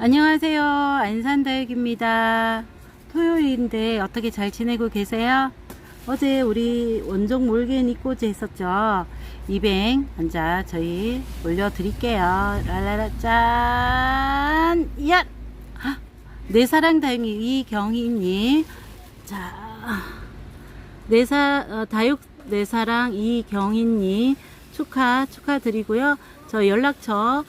안녕하세요. 안산다육입니다. 토요일인데 어떻게 잘 지내고 계세요? 어제 우리 원종 몰개니 꼬지 했었죠. 이뱅 앉아 저희 올려드릴게요. 랄라라 짠! 야! 내 사랑 다육이 이경희님. 자, 내사 어, 다육 내 사랑 이경희님 축하 축하드리고요. 저 연락처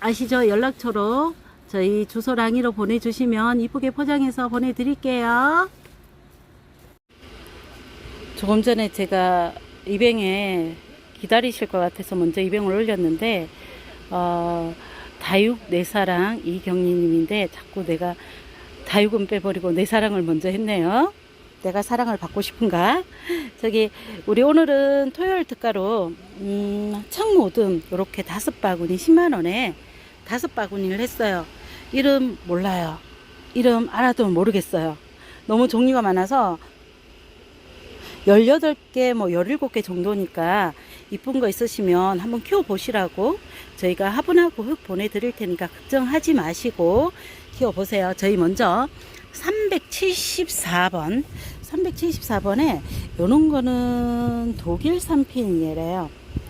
아시죠? 연락처로 저희 주소랑이로 보내주시면 이쁘게 포장해서 보내드릴게요. 조금 전에 제가 입행에 기다리실 것 같아서 먼저 입행을 올렸는데 어, 다육 내 사랑 이경리님인데 자꾸 내가 다육은 빼버리고 내 사랑을 먼저 했네요. 내가 사랑을 받고 싶은가? 저기 우리 오늘은 토요일 특가로 음, 청모듬 이렇게 다섯 바구니 10만 원에 다섯 바구니를 했어요. 이름 몰라요. 이름 알아도 모르겠어요. 너무 종류가 많아서 18개, 뭐 17개 정도니까 이쁜 거 있으시면 한번 키워 보시라고 저희가 화분하고 흙 보내드릴 테니까 걱정하지 마시고 키워 보세요. 저희 먼저 374번, 374번에 요런 거는 독일 산핀이래요.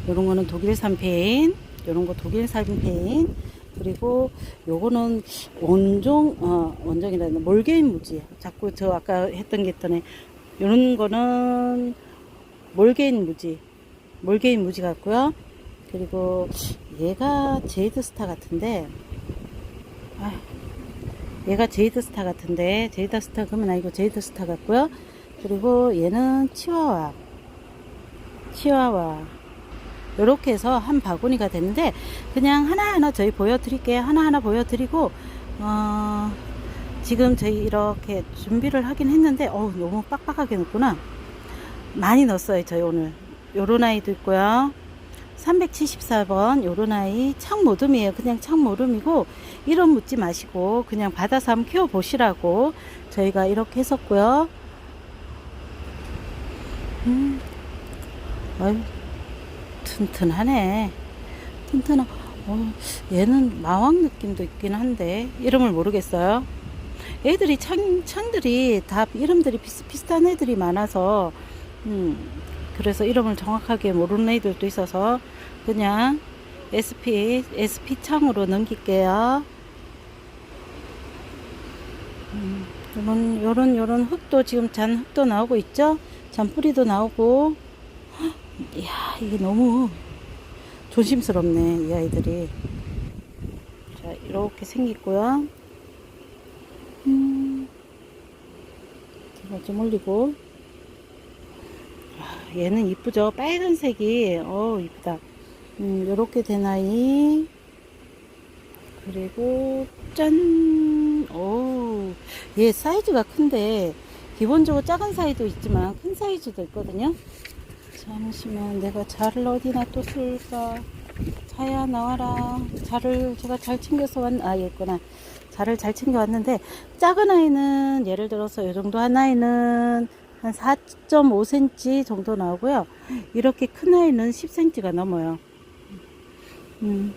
요런 거는 독일 산핀, 요런 거 독일 산핀, 그리고 요거는 원종, 어, 원종이라는 몰개인 무지. 자꾸 저 아까 했던 게 있더니 요런 거는 몰개인 무지. 몰개인 무지 같고요. 그리고 얘가 제이드 스타 같은데, 아, 얘가 제이드 스타 같은데, 제이드 스타 그러면 아니고 제이드 스타 같고요. 그리고 얘는 치와와. 치와와. 요렇게 해서 한 바구니가 됐는데, 그냥 하나하나 저희 보여드릴게요. 하나하나 보여드리고, 어, 지금 저희 이렇게 준비를 하긴 했는데, 어우, 너무 빡빡하게 넣었구나. 많이 넣었어요, 저희 오늘. 요런 아이도 있고요. 374번 요런 아이 창모듬이에요. 그냥 창모듬이고 이런 묻지 마시고 그냥 받아서 한번 키워 보시라고 저희가 이렇게 했었고요. 음, 아유, 튼튼하네. 튼튼하. 어, 얘는 마왕 느낌도 있긴 한데 이름을 모르겠어요. 애들이 창 창들이 다 이름들이 비슷비슷한 애들이 많아서 음, 그래서 이름을 정확하게 모르는 애들도 있어서 그냥 SP SP 창으로 넘길게요. 음, 요런 요런 요런 흙도 지금 잔 흙도 나오고 있죠? 잔뿌리도 나오고. 헉, 이야 이게 너무 조심스럽네 이 아이들이. 자 이렇게 생겼고요. 음, 좀 올리고. 아, 얘는 이쁘죠? 빨간색이, 어 이쁘다. 음, 요렇게 된 아이. 그리고, 짠! 오, 얘 사이즈가 큰데, 기본적으로 작은 사이도 있지만, 큰 사이즈도 있거든요. 잠시만, 내가 자를 어디나 또 쓸까? 자야, 나와라. 자를 제가 잘 챙겨서 왔, 아, 얘구나. 자를 잘 챙겨 왔는데, 작은 아이는, 예를 들어서 요 정도 한 아이는, 한 4.5cm 정도 나오고요. 이렇게 큰 아이는 10cm가 넘어요. 음,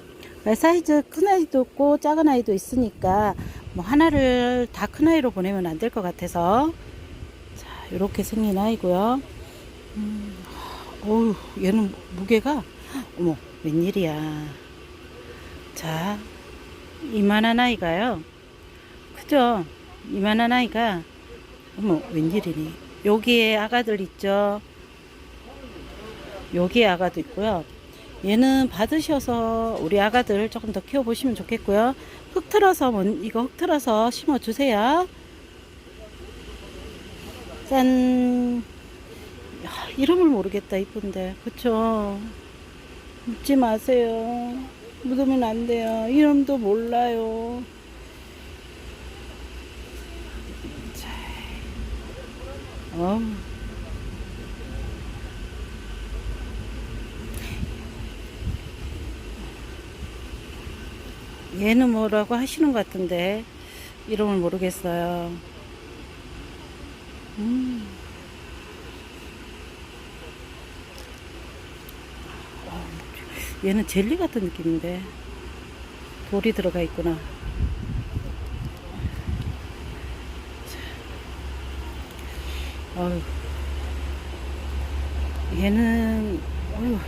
사이즈 큰 아이도 있고 작은 아이도 있으니까 뭐 하나를 다 큰 아이로 보내면 안 될 것 같아서 자 이렇게 생긴 아이고요. 음, 어우 얘는 무게가 어머 웬일이야. 자 이만한 아이가요. 그죠? 이만한 아이가 어머 웬일이니? 여기에 아가들 있죠. 여기에 아가도 있고요. 얘는 받으셔서 우리 아가들 조금 더 키워보시면 좋겠고요. 흙 틀어서 먼- 이거 흙 틀어서 심어주세요. 짠. 야, 이름을 모르겠다 이쁜데 그쵸? 묻지 마세요. 묻으면 안 돼요. 이름도 몰라요. 자, 어. 얘는 뭐라고 하시는 것 같은데 이름을 모르겠어요. 음. 얘는 젤리 같은 느낌인데 돌이 들어가 있구나. 어휴. 얘는 어휴.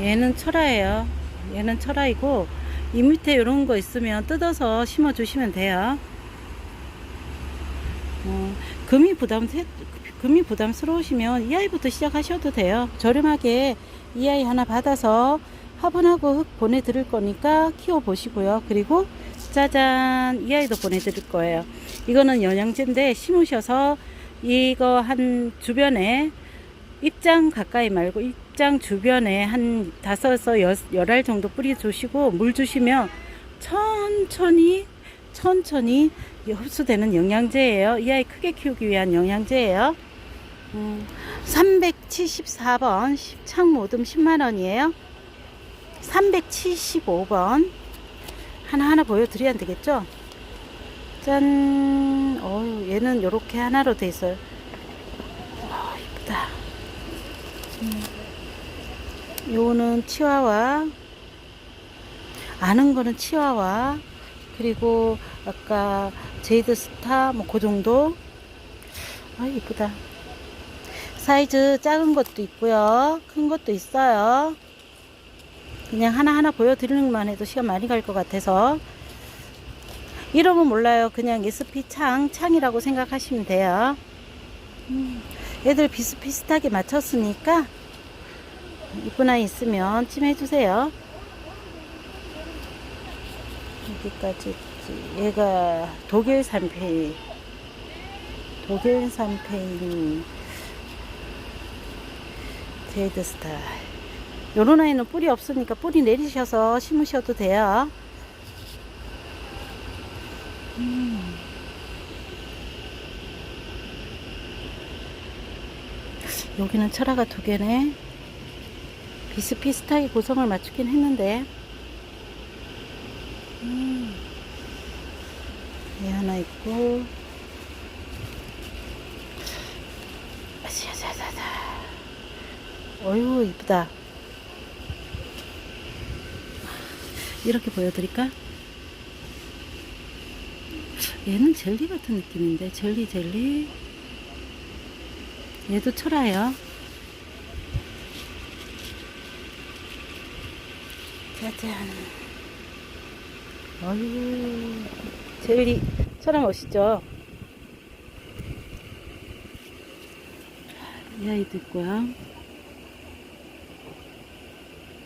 얘는 철화예요. 얘는 철화이고 이 밑에 이런 거 있으면 뜯어서 심어 주시면 돼요. 어, 금이 부담 금이 부담스러우시면 이 아이부터 시작하셔도 돼요. 저렴하게 이 아이 하나 받아서 화분하고 흙 보내드릴 거니까 키워보시고요. 그리고 짜잔, 이 아이도 보내드릴 거예요. 이거는 영양제인데 심으셔서 이거 한 주변에 입장 가까이 말고 입장 주변에 한 다섯에서 여- 열알 정도 뿌려 주시고 물 주시면 천천히 천천히 흡수되는 영양제예요. 이 아이 크게 키우기 위한 영양제예요. 음, 374번 창모듬 10만원이에요. 375번 하나하나 보여드려야 되겠죠? 짠! 어유 얘는 이렇게 하나로 돼 있어요. 아, 이쁘다. 음. 요거는 치와와. 아는 거는 치와와. 그리고 아까 제이드 스타 뭐 그 정도. 아, 이쁘다. 사이즈 작은 것도 있고요. 큰 것도 있어요. 그냥 하나하나 보여드리는 것만 해도 시간 많이 갈 것 같아서. 이름은 몰라요. 그냥 SP 창, 창이라고 생각하시면 돼요. 음, 애들 비슷비슷하게 맞췄으니까 이쁜 아이 있으면 찜해주세요. 여기까지 있지. 얘가 독일 산 페이. 독일 산 페인 제이드 스타일. 요런 아이는 뿌리 없으니까 뿌리 내리셔서 심으셔도 돼요. 음. 여기는 철화가 두 개네. 비슷비슷하게 고성을 맞추긴 했는데. 음. 얘 하나 있고. 아샤샤샤샤. 어휴, 이쁘다. 이렇게 보여드릴까? 얘는 젤리 같은 느낌인데, 젤리, 젤리. 얘도 철화요. 짜잔. 어휴, 젤리, 철화 멋있죠? 이 아이도 있고요.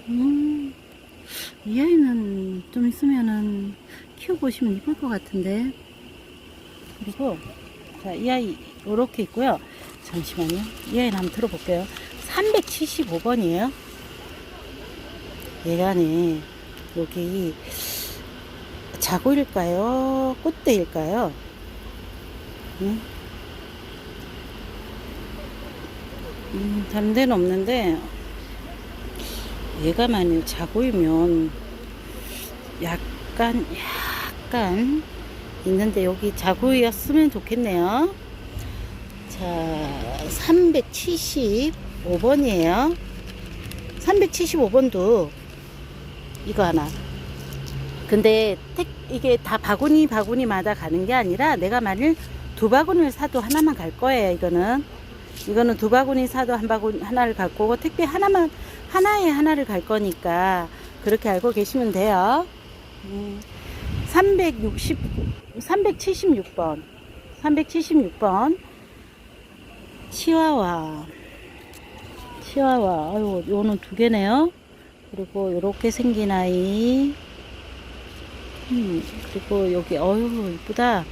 음, 이 아이는 좀 있으면은 키워보시면 이쁠 것 같은데. 그리고, 자, 이 아이, 요렇게 있고요. 잠시만요. 이 아이는 한번 들어볼게요. 375번이에요. 얘가네, 여기, 자고일까요? 꽃대일까요? 응? 음, 데는 없는데, 얘가 만약 자고이면 약간, 약간 있는데 여기 자고이였으면 좋겠네요. 자, 375번이에요. 375번도 이거 하나. 근데 택, 이게 다 바구니 바구니마다 가는 게 아니라 내가 만일 두 바구니를 사도 하나만 갈 거예요. 이거는 이거는 두 바구니 사도 한 바구니 하나를 갈 거고 택배 하나만 하나에 하나를 갈 거니까 그렇게 알고 계시면 돼요. 음, 360 376번 376번 치와와 치와와 아유 요는 두 개네요. 그리고 요렇게 생긴 아이 음, 그리고 여기 어유 이쁘다.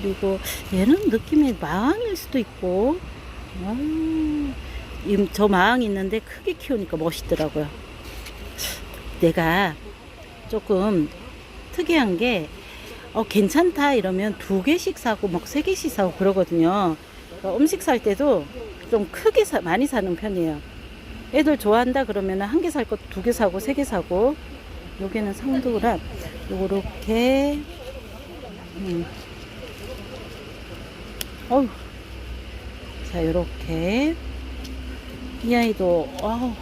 그리고 얘는 느낌이 마왕일 수도 있고 아유, 이- 저 마왕 있는데 크게 키우니까 멋있더라고요. 내가 조금 특이한 게 어, 괜찮다 이러면 두 개씩 사고 막 세 개씩 사고 그러거든요. 그러니까 음식 살 때도 좀 크게 사, 많이 사는 편이에요. 애들 좋아한다 그러면 한 개 살 것 두 개 사고 세 개 사고 여기는 상도라 요렇게 음. 어휴 자 요렇게 이 아이도 아우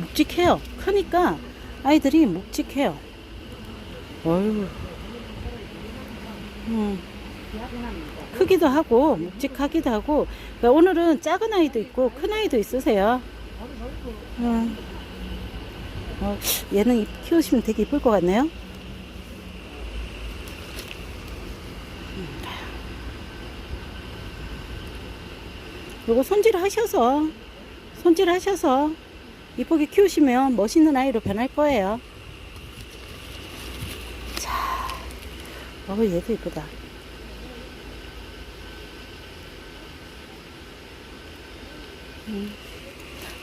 묵직해요 크니까 아이들이 묵직해요 어휴 음. 크기도 하고 묵직하기도 하고 그러니까 오늘은 작은 아이도 있고 큰 아이도 있으세요. 음. 어, 얘는 이- 키우시면 되게 이쁠 것 같네요. 요거 손질 하셔서 손질 하셔서 이쁘게 키우시면 멋있는 아이로 변할 거예요. 자, 어 얘도 이쁘다. 음,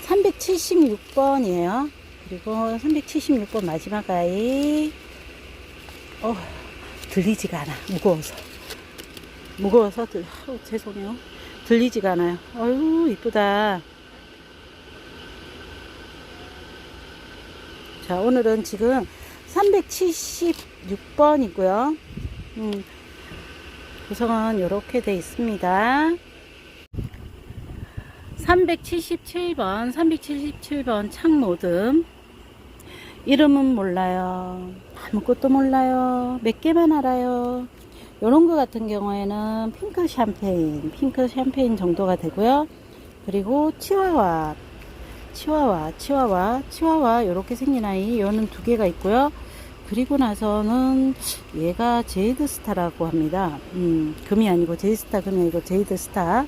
376번이에요. 그리고 376번 마지막 아이. 어, 들리지가 않아. 무거워서. 무거워서 들, 아우, 죄송해요. 들리지가 않아요. 어유 이쁘다. 자, 오늘은 지금 376번이고요. 음, 구성은 이렇게 돼 있습니다. 377번, 377번 창모듬. 이름은 몰라요. 아무것도 몰라요. 몇 개만 알아요. 요런 거 같은 경우에는 핑크 샴페인, 핑크 샴페인 정도가 되고요. 그리고 치와와, 치와와, 치와와, 치와와 요렇게 생긴 아이 요는 두 개가 있고요. 그리고 나서는 얘가 제이드 스타라고 합니다. 음, 금이 아니고 제이스타 금이 아니고 제이드 스타.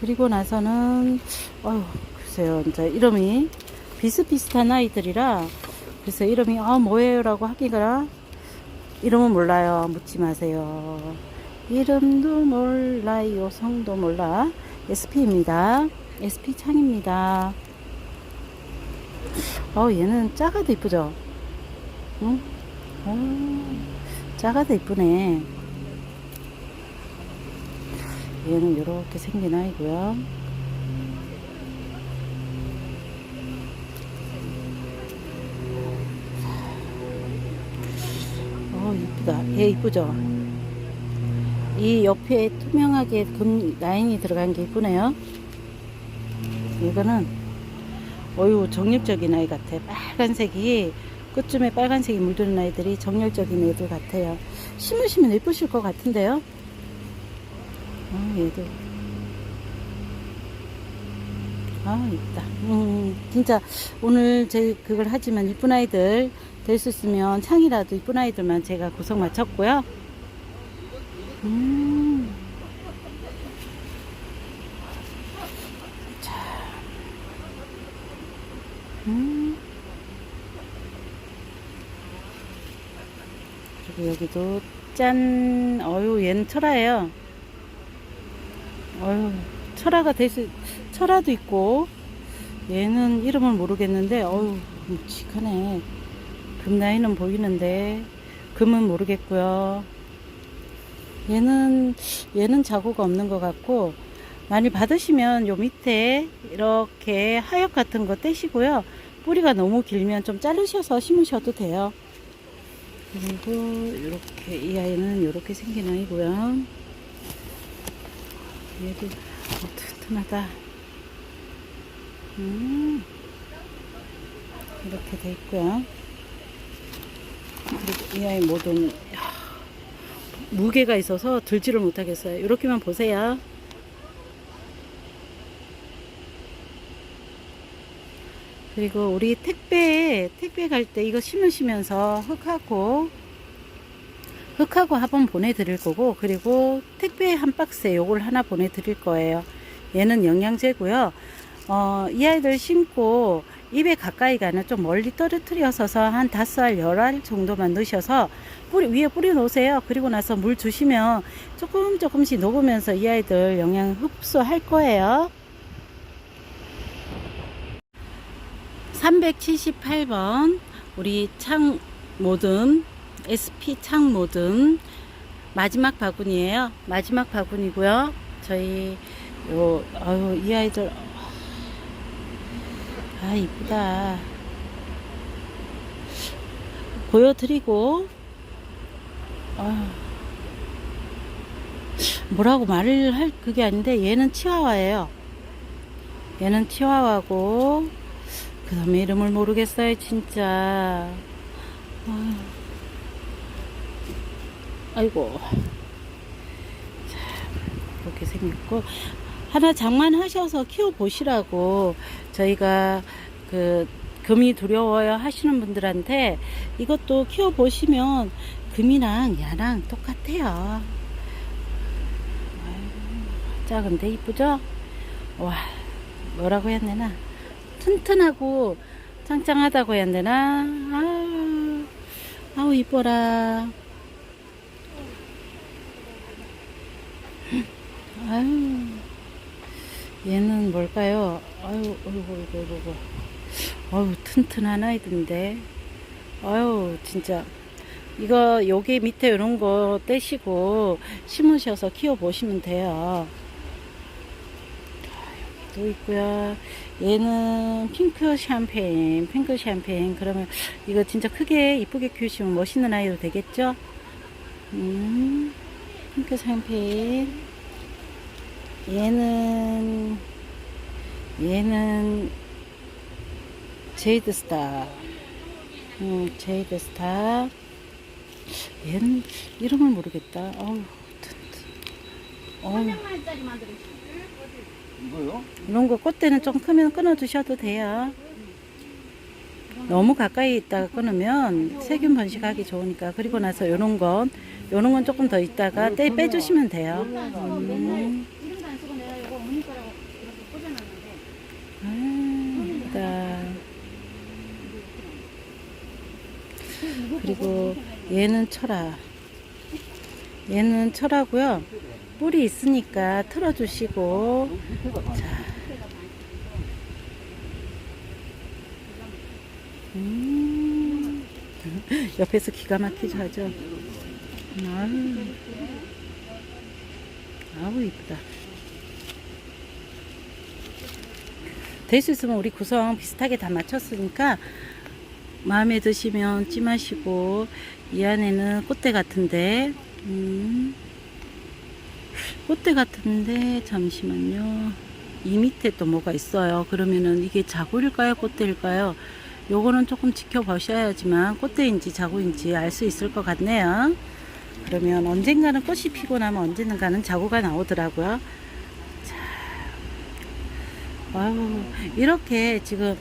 그리고 나서는 어휴 글쎄요 이제 이름이 비슷비슷한 아이들이라 그래서 이름이 아 뭐예요라고 하기가 이름은 몰라요. 묻지 마세요. 이름도 몰라요. 성도 몰라. SP입니다. SP 창입니다. 어 얘는 작아도 이쁘죠? 응? 어, 작아도 이쁘네. 얘는 이렇게 생긴 아이고요. 이쁘다. 얘 이쁘죠? 이 옆에 투명하게 금 라인이 들어간 게 이쁘네요. 이거는 어유 정열적인 아이 같아. 빨간색이 끝쯤에 빨간색이 물드는 아이들이 정열적인 애들 같아요. 심으시면 예쁘실 것 같은데요. 아, 얘도. 아, 이쁘다. 음, 진짜, 오늘 제 그걸 하지만 이쁜 아이들 될 수 있으면 창이라도 이쁜 아이들만 제가 구성 마쳤고요. 음. 자. 음. 그리고 여기도 짠, 어유, 얘는 철화예요. 어휴, 철화가 될 수, 철화도 있고, 얘는 이름을 모르겠는데, 어휴, 묵직하네. 금 나이는 보이는데, 금은 모르겠고요. 얘는, 얘는 자구가 없는 것 같고, 많이 받으시면 요 밑에 이렇게 하엽 같은 거 떼시고요. 뿌리가 너무 길면 좀 자르셔서 심으셔도 돼요. 그리고 이렇게, 이 아이는 이렇게 생긴 아이고요. 얘도 어, 튼튼하다. 음, 이렇게 돼 있고요. 그리고 이 아이 모든 야, 무게가 있어서 들지를 못하겠어요. 이렇게만 보세요. 그리고 우리 택배 택배 갈 때 이거 심으시면서 흙하고 흙하고 화분 보내드릴 거고 그리고 택배 한 박스에 요걸 하나 보내드릴 거예요. 얘는 영양제고요. 어, 이 아이들 심고 입에 가까이 가는 좀 멀리 떨어뜨려서서 한 다섯 알, 열 알 정도만 넣으셔서 뿌리, 위에 뿌려 놓으세요. 그리고 나서 물 주시면 조금 조금씩 녹으면서 이 아이들 영양 흡수할 거예요. 378번 우리 창 모듬 SP 창 모듬 마지막 바구니에요. 마지막 바구니고요. 저희 요 아유 이 아이들 아 이쁘다. 보여드리고. 아. 뭐라고 말을 할 그게 아닌데 얘는 치와와예요. 얘는 치와와고 그 다음에 이름을 모르겠어요 진짜. 아, 아이고. 생겼고 하나 장만하셔서 키워 보시라고 저희가 그 금이 두려워요 하시는 분들한테 이것도 키워 보시면 금이랑 야랑 똑같아요. 작은데 이쁘죠? 와 뭐라고 해야 되나 튼튼하고 짱짱하다고 해야 되나 아우, 아우 이뻐라 아유 얘는 뭘까요 아유 어이구 어이구 어이구 아유 튼튼한 아이던데 아유 진짜 이거 여기 밑에 이런 거 떼시고 심으셔서 키워 보시면 돼요 또 있고요. 얘는 핑크 샴페인, 핑크 샴페인. 그러면 이거 진짜 크게 이쁘게 키우시면 멋있는 아이로 되겠죠? 음, 핑크 샴페인. 얘는 얘는 제이드 스타. 음, 제이드 스타. 얘는 이름을 모르겠다. 어우. 어우. 이거요? 이런 거 꽃대는 좀 크면 끊어 두셔도 돼요. 너무 가까이 있다가 끊으면 세균 번식하기 좋으니까 그리고 나서 요런 건 요런 건 조금 더 있다가 떼 빼주시면 돼요. 음. 이름도 안 쓰고 내가 이거 어머니 거라고 이렇게 꽂아놨는데 아, 예쁘다. 그리고 얘는 철아. 얘는 철하고요. 뿌리 있으니까 틀어주시고. 자. 음. 옆에서 기가 막히죠, 하죠. 아유. 아우, 이쁘다. 될 수 있으면 우리 구성 비슷하게 다 맞췄으니까 마음에 드시면 찜하시고 이 안에는 꽃대 같은데 음, 꽃대 같은데 잠시만요. 이 밑에 또 뭐가 있어요? 그러면은 이게 자구일까요? 꽃대일까요? 요거는 조금 지켜보셔야지만 꽃대인지 자구인지 알 수 있을 것 같네요. 그러면 언젠가는 꽃이 피고 나면 언젠가는 자구가 나오더라고요. 아유, 이렇게 지금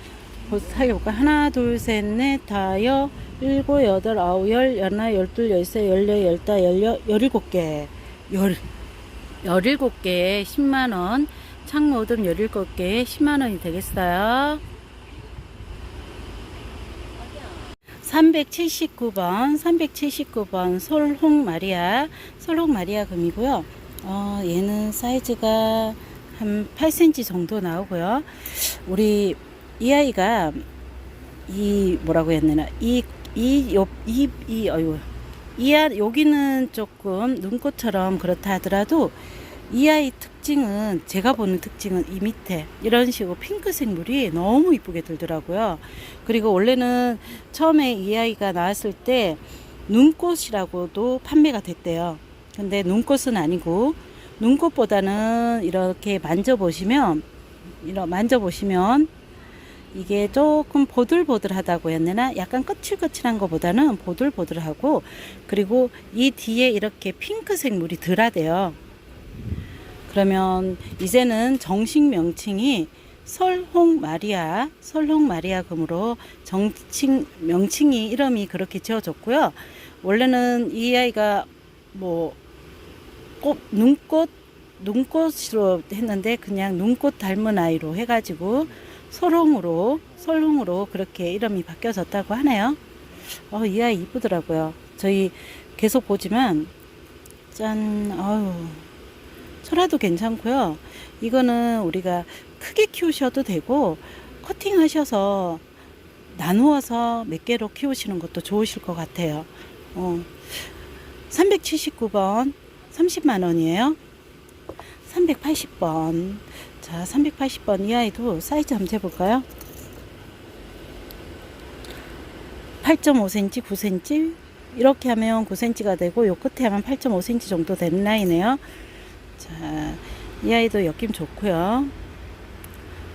살려볼까? 하나, 둘, 셋, 넷, 다여, 일곱, 여덟, 아홉, 열, 열하나, 열둘, 열세, 열네, 열다, 열여, 열일곱 개. 열, 열일곱 개에 10만원. 창모듬 열일곱 개에 10만원이 되겠어요. 379번, 379번 솔홍 마리아, 솔홍 마리아 금이고요. 어, 얘는 사이즈가 한 8cm 정도 나오고요. 우리 이 아이가 이 뭐라고 해야 되나 이이이이 어유 이 아, 여기는 조금 눈꽃처럼 그렇다 하더라도 이 아이 특징은 제가 보는 특징은 이 밑에 이런 식으로 핑크색 물이 너무 이쁘게 들더라고요. 그리고 원래는 처음에 이 아이가 나왔을 때 눈꽃이라고도 판매가 됐대요. 근데 눈꽃은 아니고 눈꽃보다는 이렇게 만져보시면 이런 만져보시면 이게 조금 보들보들하다고 되나? 약간 거칠거칠한 것보다는 보들보들하고 그리고 이 뒤에 이렇게 핑크색 물이 덜하대요. 그러면 이제는 정식 명칭이 설홍 마리아 설홍 마리아 금으로 정칭 명칭이 이름이 그렇게 지어졌고요. 원래는 이 아이가 뭐 꽃, 눈꽃, 눈꽃으로 했는데 그냥 눈꽃 닮은 아이로 해가지고 설홍으로, 설홍으로 그렇게 이름이 바뀌어졌다고 하네요. 어, 이 아이 이쁘더라고요. 저희 계속 보지만, 짠, 어유 철화도 괜찮고요. 이거는 우리가 크게 키우셔도 되고, 커팅 하셔서 나누어서 몇 개로 키우시는 것도 좋으실 것 같아요. 어, 379번 30만 원이에요. 380번. 자, 380번 이 아이도 사이즈 한번 재볼까요? 8.5cm, 9cm. 이렇게 하면 9cm가 되고, 요 끝에 하면 8.5cm 정도 되는 라인이에요. 자, 이 아이도 엮임 좋고요.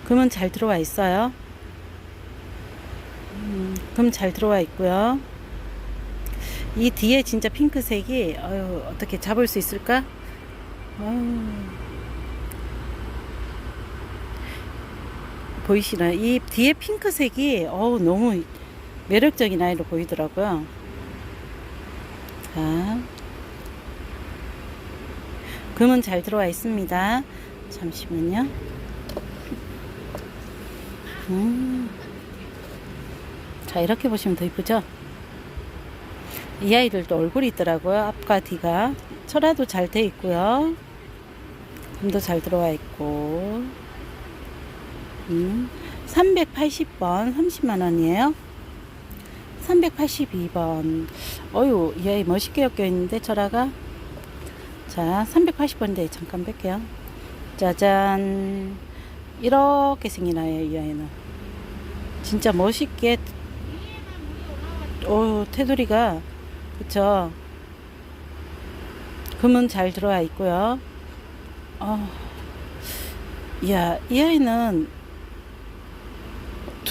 금은 잘 들어와 있어요. 음, 금잘 들어와 있고요. 이 뒤에 진짜 핑크색이 어유 어떻게 잡을 수 있을까? 어유 보이시나요? 이 뒤에 핑크색이 어우 너무 매력적인 아이로 보이더라고요. 자, 금은 잘 들어와 있습니다. 잠시만요. 음. 자, 이렇게 보시면 더 이쁘죠? 이 아이들도 얼굴이 있더라고요. 앞과 뒤가. 철화도 잘 돼 있고요. 금도 잘 들어와 있고. 음, 380번 30만원이에요. 382번. 어유, 이 아이 멋있게 엮여 있는데, 철화가. 자, 380번인데, 잠깐 뺄게요. 짜잔. 이렇게 아이예요, 이 아이는. 진짜 멋있게, 어 테두리가, 그쵸. 금은 잘 들어와 있고요. 어, 이야, 이 아이는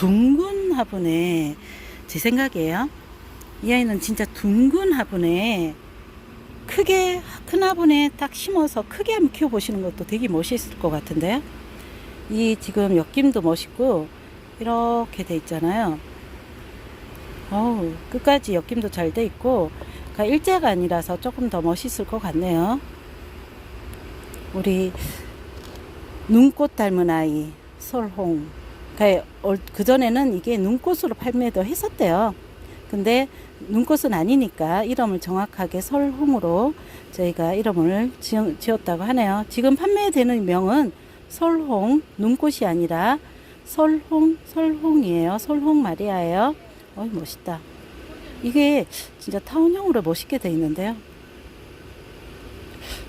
둥근 화분에, 제 생각이에요. 이 아이는 진짜 둥근 화분에, 크게, 큰 화분에 딱 심어서 크게 한번 키워보시는 것도 되게 멋있을 것 같은데요. 이 지금 엮임도 멋있고, 이렇게 돼 있잖아요. 어우, 끝까지 엮임도 잘 돼 있고, 그러니까 일자가 아니라서 조금 더 멋있을 것 같네요. 우리 눈꽃 닮은 아이 솔홍. 그 전에는 이게 눈꽃으로 판매도 했었대요. 근데 눈꽃은 아니니까 이름을 정확하게 설홍으로 저희가 이름을 지었다고 하네요. 지금 판매되는 명은 설홍 눈꽃이 아니라 설홍 설홍이에요. 설홍 마리아예요. 어이 멋있다. 이게 진짜 타운형으로 멋있게 돼 있는데요.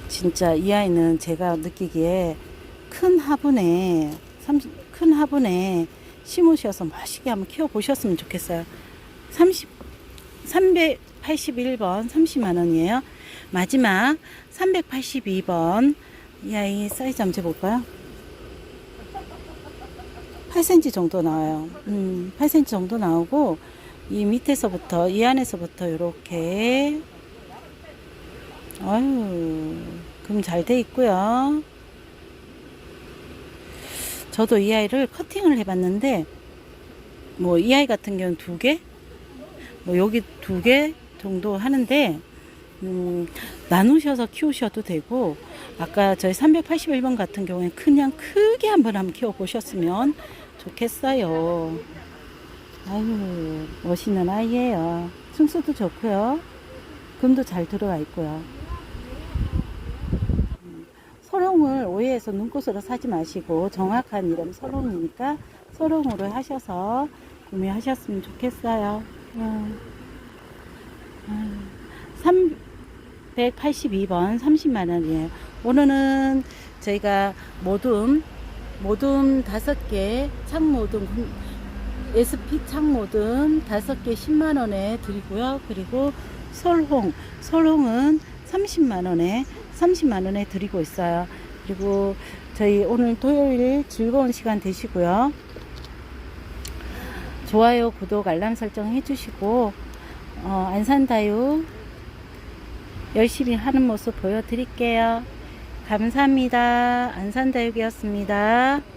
진짜 이 아이는 제가 느끼기에 큰 화분에 삼- 큰 화분에 심으셔서 멋있게 한번 키워 보셨으면 좋겠어요. 30 381번 30만 원이에요. 마지막 382번 이 아이 사이즈 한번 재볼까요? 8cm 정도 나와요. 음, 8cm 정도 나오고 이 밑에서부터 이 안에서부터 이렇게 아유 금 잘 돼 있고요. 저도 이 아이를 커팅을 해봤는데 뭐 이 아이 같은 경우는 두 개, 뭐 여기 두 개 정도 하는데 음, 나누셔서 키우셔도 되고 아까 저희 381번 같은 경우에 그냥 크게 한번 한번 키워 보셨으면 좋겠어요. 아유 멋있는 아이예요. 층수도 좋고요. 금도 잘 들어와 있고요. 음, 소롱을 오해해서 눈꽃으로 사지 마시고 정확한 이름 소롱이니까 소롱으로 하셔서 구매하셨으면 좋겠어요. 음. 음. 382번 30만 원이에요. 오늘은 저희가 모둠 모둠 다섯 개 창모둠 SP 창모둠 다섯 개 10만 원에 드리고요. 그리고 솔홍 솔홍은 30만 원에 30만 원에 드리고 있어요. 그리고 저희 오늘 토요일 즐거운 시간 되시고요. 좋아요, 구독, 알람 설정 해주시고 어, 안산다육 열심히 하는 모습 보여드릴게요. 감사합니다. 안산다육이었습니다.